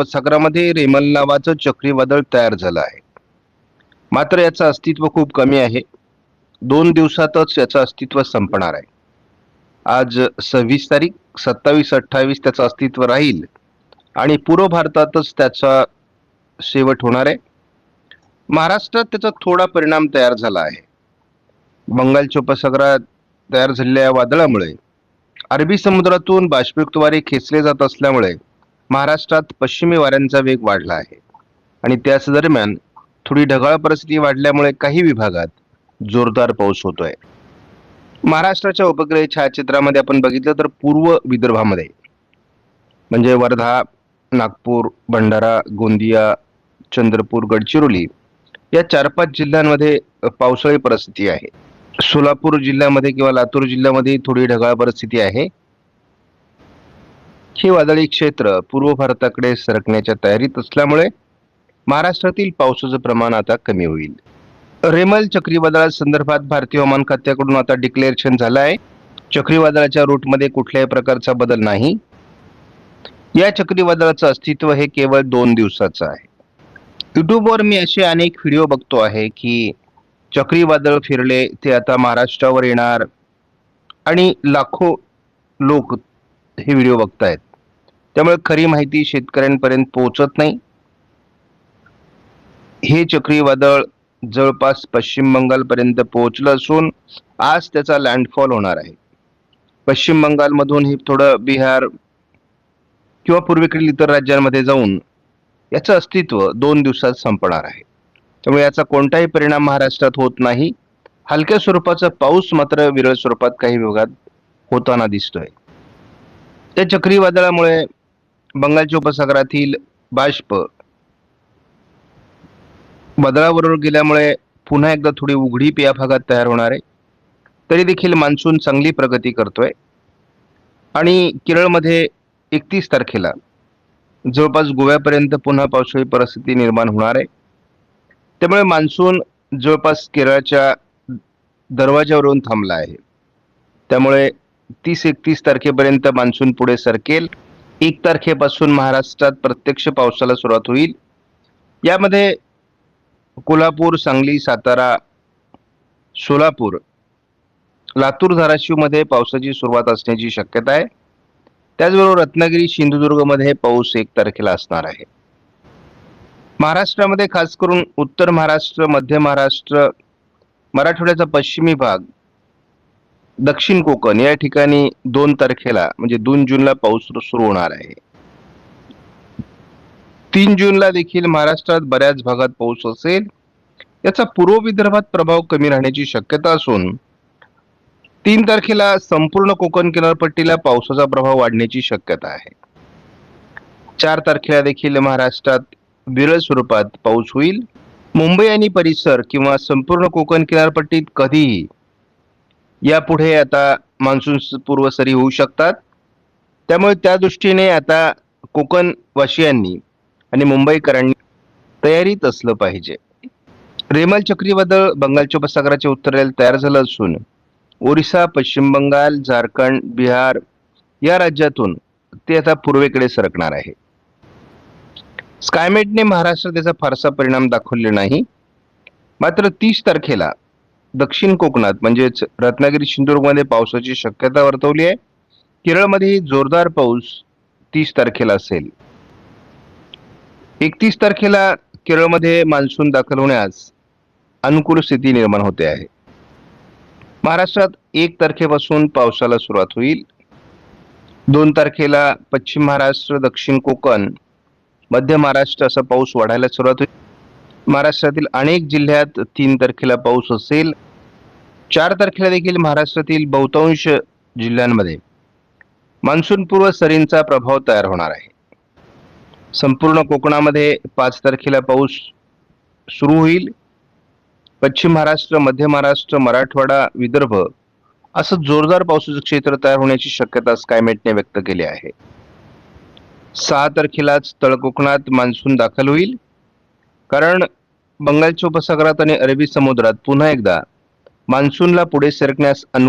उपसागरामध्ये रेमल नावाचं चक्रीवादळ तयार झालं आहे. मात्र याचं अस्तित्व खूप कमी आहे. दोन दिवसातच याचं अस्तित्व संपणार आहे. आज सव्वीस तारीख सत्तावीस अठ्ठावीस त्याचं अस्तित्व राहील आणि पूर्व भारतातच त्याचा शेवट होणार आहे. महाराष्ट्रात त्याचा थोडा परिणाम तयार झाला आहे. बंगालच्या उपसागरात तयार झालेल्या वादळामुळे अरबी समुद्रातून बाष्पयुक्त खेचले जात असल्यामुळे महाराष्ट्रात पश्चिमी वाऱ्यांचा वेग वाढला आहे. आणि त्याच दरम्यान थोडी ढगाळ परिस्थिती वाढल्यामुळे काही विभागात जोरदार पाऊस होतोय. महाराष्ट्राच्या उपग्रह छायाचित्रामध्ये आपण बघितलं तर पूर्व विदर्भामध्ये म्हणजे वर्धा नागपूर भंडारा गोंदिया चंद्रपूर गडचिरोली या चार पाच जिल्ह्यांमध्ये पावसाळी परिस्थिती आहे. सोलापूर जिल्ह्यामध्ये किंवा लातूर जिल्ह्यामध्ये थोडी ढगाळ परिस्थिती आहे. हे वादळी क्षेत्र पूर्व भारताकडे सरकण्याच्या तयारीत असल्यामुळे महाराष्ट्रातील पावसाचं प्रमाण आता कमी होईल. रेमल चक्रीवादळा संदर्भात भारतीय हवामान खात्याकडून आता डिक्लेरेशन झालं आहे चक्रीवादळाच्या रूटमध्ये कुठल्याही प्रकारचा बदल नाही. या चक्रीवादळाचं अस्तित्व हे केवळ दोन दिवसाचं आहे. युट्यूबवर मी असे अनेक व्हिडिओ बघतो आहे की चक्रीवादळ फिरले ते आता महाराष्ट्रावर येणार आणि लाखो लोक हे व्हिडिओ बघतायत. त्यामुळे खरी माहिती शेतकऱ्यांपर्यंत पोहोचत नाही. हे चक्रीवादळ जवळपास पश्चिम बंगालपर्यंत पोहोचलं असून आज त्याचा लँडफॉल होणार आहे. पश्चिम बंगालमधून हे थोडं बिहार किंवा पूर्वेकडील इतर राज्यांमध्ये जाऊन याचं अस्तित्व दोन दिवसात संपणार आहे. त्यामुळे याचा कोणताही परिणाम महाराष्ट्रात होत नाही. हलक्या स्वरूपाचा पाऊस मात्र विरळ स्वरूपात काही भागात होताना दिसतोय. त्या चक्रीवादळामुळे बंगालच्या उपसागरातील बाष्प वादळाबरोबर गेल्यामुळे पुन्हा एकदा थोडी उघडीप या भागात तयार होणार आहे. तरी देखील मान्सून चांगली प्रगती करतोय. आणि केरळमध्ये एकतीस तारखेला जवळपास गोव्यापर्यंत पुन्हा पावसाळी परिस्थिती निर्माण होणार आहे. त्यामुळे मान्सून जवळपास केरळच्या दरवाज्यावरून थांबला आहे. त्यामुळे तीस एकतीस तारखेपर्यंत मान्सून पुढे सरकेल. एक तारखेपासून महाराष्ट्रात प्रत्यक्ष पावसाला सुरुवात होईल. यामध्ये कोल्हापूर सांगली सातारा सोलापूर लातूर धाराशिवमध्ये पावसाची सुरुवात असण्याची शक्यता आहे. त्याचबरोबर रत्नागिरी सिंधुदुर्गमध्ये पाऊस एक तारखेला असणार आहे. महाराष्ट्रामध्ये खास करून उत्तर महाराष्ट्र मध्य महाराष्ट्र मराठवाड्याचा पश्चिमी भाग दक्षिण कोकण या ठिकाणी दोन तारखेला म्हणजे दोन जूनला पाऊस सुरू होणार आहे. तीन जूनला देखील महाराष्ट्रात बऱ्याच भागात पाऊस असेल. याचा पूर्व विदर्भात प्रभाव कमी राहण्याची शक्यता असून तीन तारखेला संपूर्ण कोकण किनारपट्टीला पावसाचा प्रभाव वाढण्याची शक्यता आहे. चार तारखेला देखील महाराष्ट्रात विरळ स्वरूपात पाऊस होईल. मुंबई आणि परिसर किंवा संपूर्ण कोकण किनारपट्टीत कधीही यापुढे आता मान्सून पूर्व सरी होऊ शकतात. त्यामुळे त्या दृष्टीने आता कोकणवासियांनी आणि मुंबईकरांनी तयारीत असलं पाहिजे. रेमल चक्रीवादळ बंगालच्या उपसागराच्या उत्तरेला तयार झालं असून ओरिसा पश्चिम बंगाल झारखंड बिहार या राज्यातून ते आता पूर्वेकडे सरकणार आहे. स्कायमेटने महाराष्ट्रात त्याचा फारसा परिणाम दाखवले नाही. मात्र तीस तारखेला दक्षिण कोकणात म्हणजेच रत्नागिरी सिंधुदुर्गमध्ये पावसाची शक्यता वर्तवली आहे. केरळमध्येही जोरदार पाऊस तीस तारखेला असेल. एकतीस तारखेला केरळमध्ये मान्सून दाखल होण्यास अनुकूल स्थिती निर्माण होते आहे. महाराष्ट्रात एक तारखेपासून पावसाला सुरुवात होईल. दोन तारखेला पश्चिम महाराष्ट्र दक्षिण कोकण मध्य महाराष्ट्र असा पाऊस वाढायला सुरुवात होईल. महाराष्ट्रातील अनेक जिल्ह्यात तीन तारखेला पाऊस असेल. चार तारखेला देखील महाराष्ट्रातील बहुतांश जिल्ह्यांमध्ये मान्सूनपूर्व सरींचा प्रभाव तयार होणार आहे. संपूर्ण कोकणामध्ये पाच तारखेला पाऊस सुरू होईल. पश्चिम महाराष्ट्र मध्य महाराष्ट्र मराठवाडा विदर्भ असं जोरदार पावसाचं क्षेत्र तयार होण्याची शक्यता स्कायमेटने व्यक्त केली आहे. सहा तारखेलाच तळकोकणात मान्सून दाखल होईल. कारण बंगालच्या उपसागरात आणि अरबी समुद्रात पुन्हा एकदा मान्सूनला पुढे सरकण्यास अनुकूल